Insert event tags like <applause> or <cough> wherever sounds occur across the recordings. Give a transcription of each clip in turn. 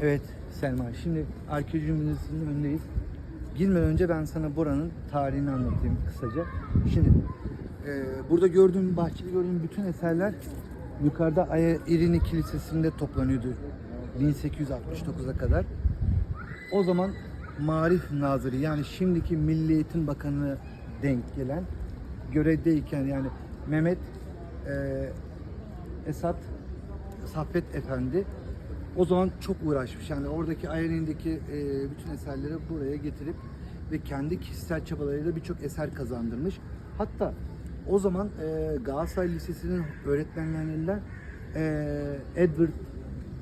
Evet Selma. Şimdi arkeoloji müzesinin önündeyiz. Girmeden önce ben sana buranın tarihini anlatayım kısaca. Şimdi e, burada gördüğüm, bahçede gördüğüm bütün eserler yukarıda İrini Kilisesi'nde toplanıyordu 1869'a kadar. O zaman Marif Nazırı yani şimdiki Milli Eğitim Bakanı denk gelen görevdeyken yani Mehmet e, Esat Saffet Efendi o zaman çok uğraşmış. Yani oradaki Ayrin'deki e, bütün eserleri buraya getirip ve kendi kişisel çabalarıyla birçok eser kazandırmış. Hatta o zaman e, Galatasaray Lisesi'nin öğretmenlerinden e, Edward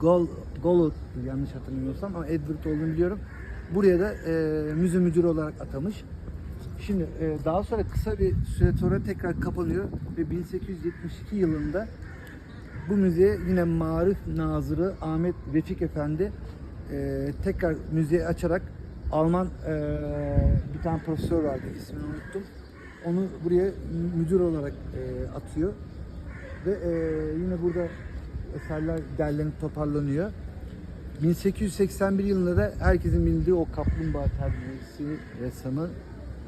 Gol, Gollot yanlış hatırlamıyorsam ama Edward olduğunu biliyorum. Buraya da e, müze müdürü olarak atamış. Şimdi e, daha sonra kısa bir süre sonra tekrar kapanıyor ve 1872 yılında bu müzeye yine Marif Nazırı Ahmet Refik Efendi e, tekrar müzeyi açarak Alman e, bir tane profesör vardı ismini unuttum. Onu buraya müdür olarak e, atıyor. Ve e, yine burada eserler derlenip toparlanıyor. 1881 yılında da herkesin bildiği o kaplumbağa terbiyesi ressamı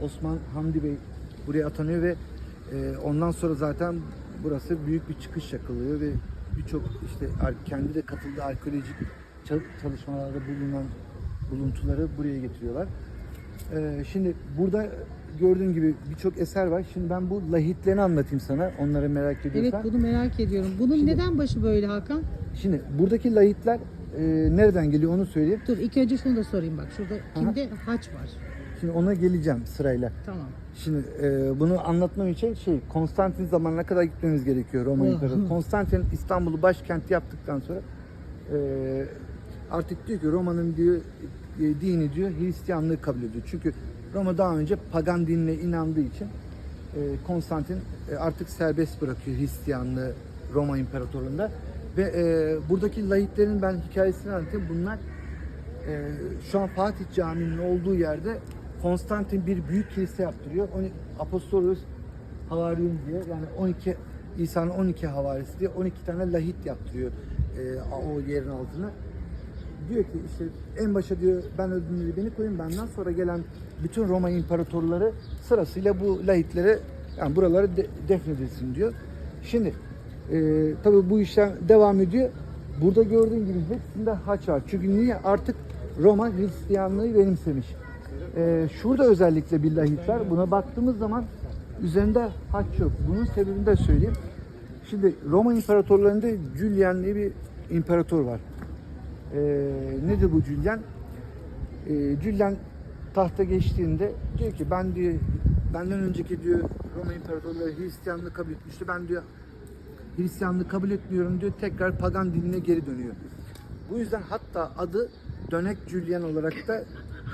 Osman Hamdi Bey buraya atanıyor ve e, ondan sonra zaten burası büyük bir çıkış yakalıyor ve birçok işte kendi de katıldığı arkeolojik çal- çalışmalarda bulunan buluntuları buraya getiriyorlar. E, şimdi burada gördüğün gibi birçok eser var. Şimdi ben bu lahitlerini anlatayım sana. Onları merak Evet ediyorsan. bunu merak ediyorum. Bunun Şimdi- neden başı böyle Hakan? Şimdi buradaki lahitler e, nereden geliyor onu söyleyeyim. Dur ilk önce şunu da sorayım bak. Şurada kimde haç var? Şimdi ona geleceğim sırayla. Tamam. Şimdi e, bunu anlatmam için şey Konstantin zamanına kadar gitmemiz gerekiyor Roma Hı. İmparatoru. Konstantin İstanbul'u başkent yaptıktan sonra e, artık diyor ki Roma'nın diyor e, dini diyor Hristiyanlığı kabul ediyor. Çünkü Roma daha önce pagan dinine inandığı için e, Konstantin e, artık serbest bırakıyor Hristiyanlığı Roma İmparatorluğu'nda ve e, buradaki laiklerin ben hikayesini anlatayım. Bunlar ee, şu an Fatih Camii'nin olduğu yerde Konstantin bir büyük kilise yaptırıyor. Onu Apostolos Havaryum diye yani 12 İsa'nın 12 havarisi diye 12 tane lahit yaptırıyor e, o yerin altına. Diyor ki işte en başa diyor ben diyor beni koyun benden sonra gelen bütün Roma imparatorları sırasıyla bu lahitlere yani buraları de, defnedilsin diyor. Şimdi e, tabii bu işlem devam ediyor. Burada gördüğün gibi hepsinde haç var. Çünkü niye? Artık Roma Hristiyanlığı benimsemiş. E, şurada özellikle bir lahit var. Buna baktığımız zaman üzerinde haç yok. Bunun sebebini de söyleyeyim. Şimdi Roma imparatorlarında Julian diye bir imparator var. E, nedir bu Julian? E, Julian tahta geçtiğinde diyor ki ben diyor benden önceki diyor Roma imparatorları Hristiyanlığı kabul etmişti. Ben diyor Hristiyanlığı kabul etmiyorum diyor. Tekrar pagan dinine geri dönüyor. Bu yüzden hatta adı Dönek Julian olarak da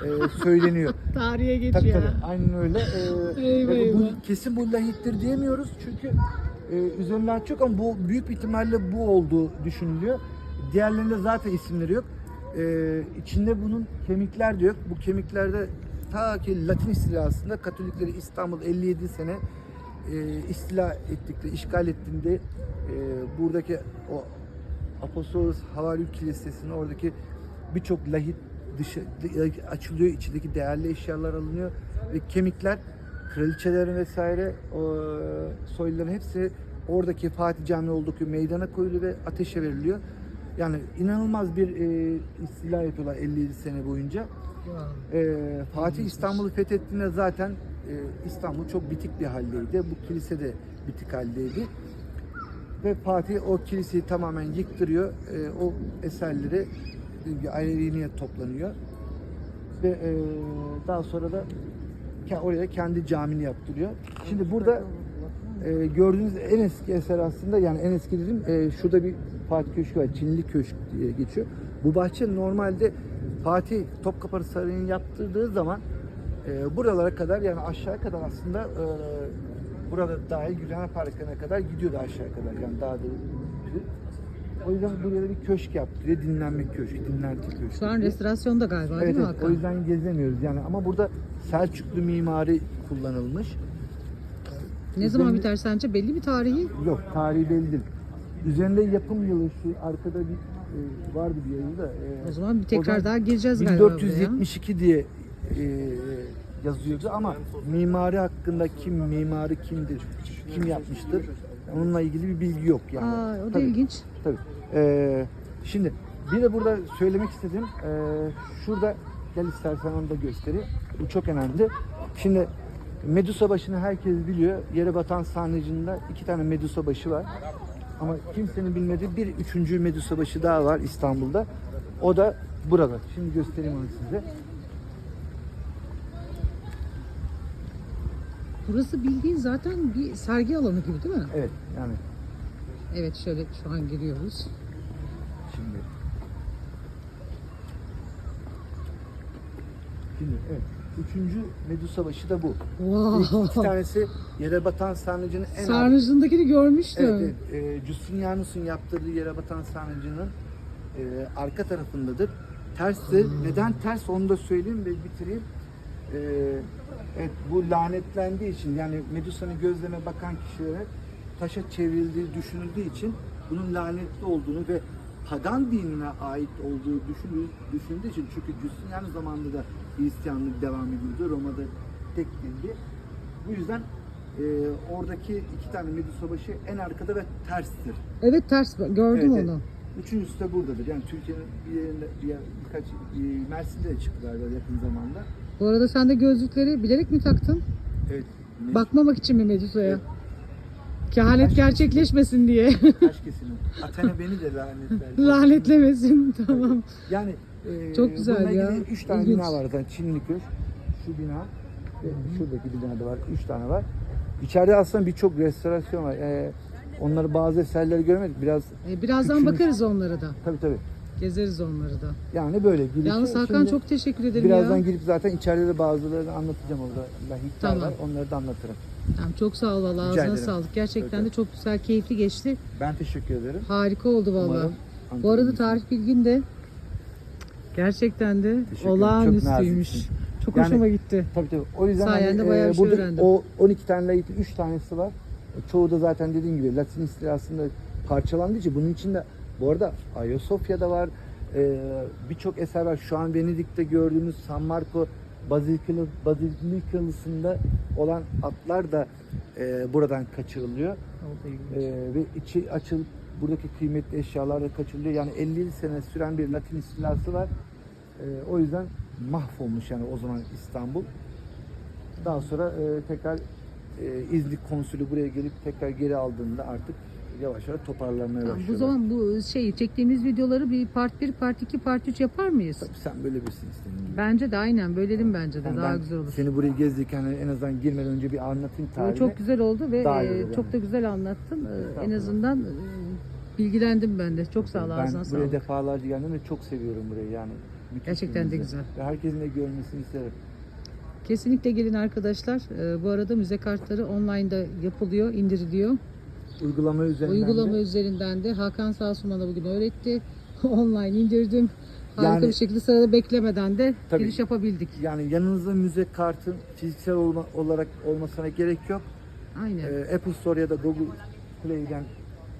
e, söyleniyor. <laughs> Tarihe tabii geçiyor. tabii aynen öyle. E, Eyvah, tabii bu, eyvah. kesin bu lahittir diyemiyoruz çünkü e, üzerinden çok ama bu büyük bir ihtimalle bu olduğu düşünülüyor. Diğerlerinde zaten isimleri yok. E, içinde bunun kemikler de yok. Bu kemiklerde ta ki Latin istilasında Katolikleri İstanbul 57 sene e, istila ettikleri, işgal ettiğinde e, buradaki o Apostolos Havaryum Kilisesi'nin oradaki birçok lahit dışı dı- açılıyor, içindeki değerli eşyalar alınıyor ve kemikler kraliçelerin vesaire o, soyluların hepsi oradaki Fatih Camii olduğu meydana koyuluyor ve ateşe veriliyor. Yani inanılmaz bir e, istila yapıyorlar 57 sene boyunca. Ee, Fatih İstanbul'u fethettiğinde zaten e, İstanbul çok bitik bir haldeydi. Bu kilise de bitik haldeydi. Ve Fatih o kiliseyi tamamen yıktırıyor. Ee, o eserleri bir ayreliğine toplanıyor. Ve e, daha sonra da ke- oraya kendi camini yaptırıyor. Şimdi burada e, gördüğünüz en eski eser aslında yani en eski dedim e, şurada bir Fatih Köşkü var. Çinli Köşk diye geçiyor. Bu bahçe normalde Fatih Topkapı Sarayı'nın yaptırdığı zaman e, buralara kadar yani aşağı kadar aslında e, burada dahil Gülhane Parkı'na kadar gidiyordu aşağı kadar yani daha da o yüzden buraya bir köşk yaptırıyor. Dinlenme köşkü, dinlenti köşkü. Şu an restorasyonda galiba Evet, değil mi evet. Hakan? o yüzden gezemiyoruz yani ama burada Selçuklu mimari kullanılmış. Ne zaman Üzerinde- biter sence? Belli bir tarihi? Yok tarihi belli değil. Üzerinde yapım yılı şu arkada bir e, vardı bir yazıda. E, O zaman bir tekrar zaman daha gireceğiz galiba buraya. 1472 diye e, yazıyordu ama mimari hakkında kim mimarı kimdir, kim yapmıştır onunla ilgili bir bilgi yok yani. Aa, o da Tabii. ilginç. Tabii. Ee, şimdi bir de burada söylemek istedim. Ee, şurada gel istersen onu da göstereyim. Bu çok önemli. Şimdi Medusa başını herkes biliyor. Yere batan sarnıcında iki tane Medusa başı var. Ama kimsenin bilmediği bir üçüncü Medusa başı daha var İstanbul'da. O da burada. Şimdi göstereyim onu size. Burası bildiğin zaten bir sergi alanı gibi değil mi? Evet yani Evet şöyle şu an giriyoruz. Şimdi. Şimdi evet. Üçüncü Medusa başı da bu. İlk iki Wow. tanesi yere batan sarnıcının en ar- Sarnıcındakini görmüştüm. Evet, evet. E, Justinianus'un yaptırdığı yere batan sarnıcının e, arka tarafındadır. Terstir. Neden ters onu da söyleyeyim ve bitireyim. E, evet, bu lanetlendiği için yani Medusa'nın gözleme bakan kişilere taşa çevrildiği düşünüldüğü için bunun lanetli olduğunu ve pagan dinine ait olduğu düşünüldüğü, düşünüldüğü için çünkü Justinianus zamanında da Hristiyanlık devam ediyordu. Roma'da tek dindi. Bu yüzden e, oradaki iki tane Medusa başı en arkada ve terstir. Evet ters gördüm Evet, onu. evet. Üçüncüsü de buradadır. Yani Türkiye'nin bir yerinde, bir yer, birkaç, bir Mersin'de de çıktılar böyle yakın zamanda. Bu arada sen de gözlükleri bilerek mi taktın? Evet. Medus- Bakmamak için mi Medusa'ya? Evet. Kehanet Taş- gerçekleşmesin diye. Taş kesilin. Athena beni de lanetler. <laughs> Lanetlemesin tamam. Yani e, Çok güzel ya. üç tane İlginç. bina var zaten. Çinli Köşk, şu bina şuradaki bina da var. Üç tane var. İçeride aslında birçok restorasyon var. E, onları bazı eserleri görmedik. Biraz Ee, birazdan Üçüncü- bakarız onlara da. tabii tabii. Gezeriz onları da. Yani böyle girişi. Yalnız Hakan Şimdi çok teşekkür ederim Birazdan ya. girip zaten içeride de bazılarını anlatacağım orada. Lahitler Tamam. var. Onları da anlatırım. Tamam, çok sağ ol valla Rica ağzına ederim. sağlık. Gerçekten de çok güzel, keyifli geçti. Ben teşekkür ederim. Harika oldu valla. Umarım Bu arada tarih bilgin de gerçekten de ederim. Çok olağanüstüymüş. naziksin. Çok Yani- hoşuma gitti. Tabii tabii. O yüzden Sayende hani, bayağı e, bir şey burada öğrendim. o 12 tane layitin 3 tanesi var. Çoğu da zaten dediğim gibi Latin istilasında parçalandığı için bunun içinde bu arada Ayasofya'da var. e, Birçok eser var. Şu an Venedik'te gördüğümüz San Marco Bazilikalı, Bazilikası'nda olan atlar da e, buradan kaçırılıyor. Ee, ve içi açılıp buradaki kıymetli eşyalar da kaçırılıyor. Yani 50 sene süren bir Latin istilası var. Ee, o yüzden mahvolmuş yani o zaman İstanbul. Daha sonra e, tekrar e, İznik konsülü buraya gelip tekrar geri aldığında artık yavaş yavaş toparlanmaya Tamam, başlıyorlar. bu zaman bu şey çektiğimiz videoları bir part 1, part 2, part 3 yapar mıyız? Tabii sen böyle birsin gibi. Bence de aynen bölelim bence de Yani daha ben güzel olur. Seni buraya gezdirken en azından girmeden önce bir anlatayım tarihini. çok güzel oldu ve Daha iyi e, olur çok yani. da güzel anlattın. E, En Estağfurullah. azından e, bilgilendim ben de. Çok sağ ol Ben ağzına buraya sağlık. defalarca geldim ve çok seviyorum burayı yani. Müthiş Gerçekten de müze. güzel. Ve herkesin de görmesini isterim. Kesinlikle gelin arkadaşlar. E, Bu arada müze kartları online'da yapılıyor, indiriliyor. Uygulama üzerinden Uygulama de- üzerinden de Hakan Sağsuman bana bugün öğretti. <laughs> Online indirdim. Harika Yani- bir şekilde sırada beklemeden de Tabii. giriş yapabildik. Yani yanınızda müze kartın fiziksel olma, olarak olmasına gerek yok. Aynen. Ee, Apple Store ya da Google Play'den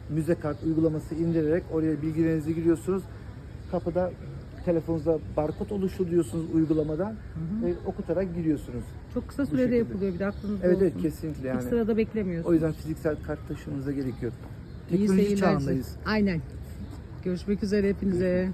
müze kart uygulaması indirerek oraya bilgilerinizi giriyorsunuz. Kapıda telefonunuzda barkod oluşturuyorsunuz uygulamadan ve okutarak giriyorsunuz. Çok kısa sürede şekilde. yapılıyor bir de aklınızda Evet olsun. evet kesinlikle Hiç yani. sırada beklemiyorsunuz. O yüzden fiziksel kart taşımanıza gerek yok. Teknoloji çağındayız. Aynen. Görüşmek üzere hepinize.